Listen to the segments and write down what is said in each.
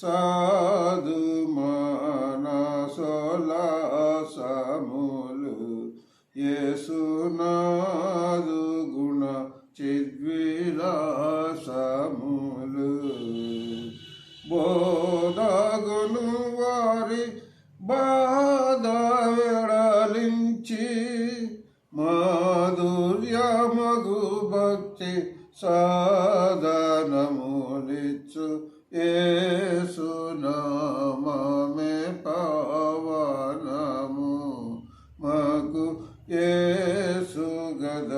సాధు మనసోలాసములు యేసునాదు గుణ చిద్విలాసములు. బోధగును వారి బాధ వెడలించి మాధుర్యమగు భక్తి సాధనములిచ్చు. ఏసునామే పవనము మాకు. ఏసు గద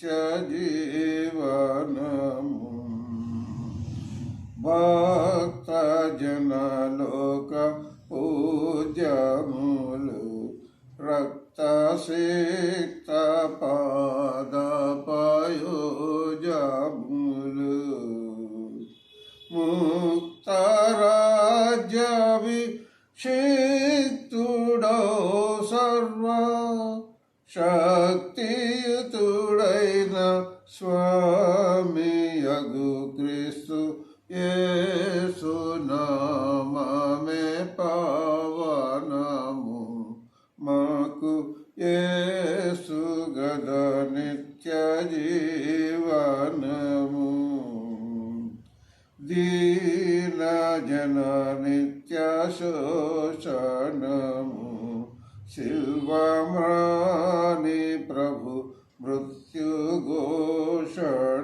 జీవనము భక్త జనలోక పూజములు రక్త శక్తుడో సర్వ శక్తియుతుడైన స్వామి అగు క్రీస్తు యేసు నామమే పవనము మాకు ఏ గద నిత్య జీవనము దీన జన నిత్య శోషణము శిల్వమ్రాని ప్రభు మృత్యు ఘోషణము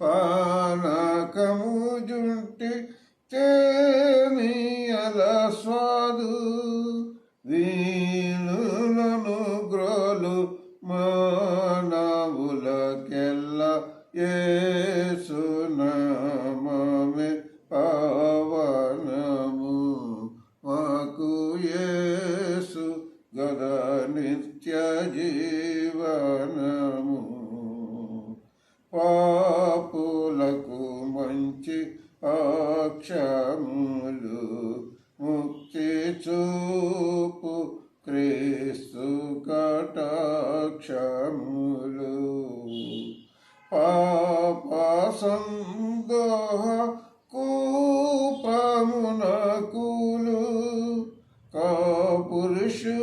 పానకము జుంటి తేనియల స్వాదు వీణులను గ్రోలు మానవులకెల్ల ఏసునామే పాపులకు మంచి అక్షములు ముక్తి చూపు క్రీస్తు కటాక్షములు. పాప సందోహ కూపమునకులు కాపురుషు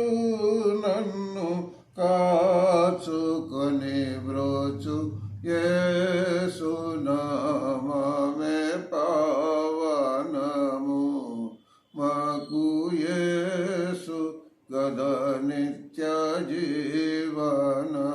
నన్ను కాచుకొని బ్రోచు ये सुनाम में पावन मगु ये सु गदने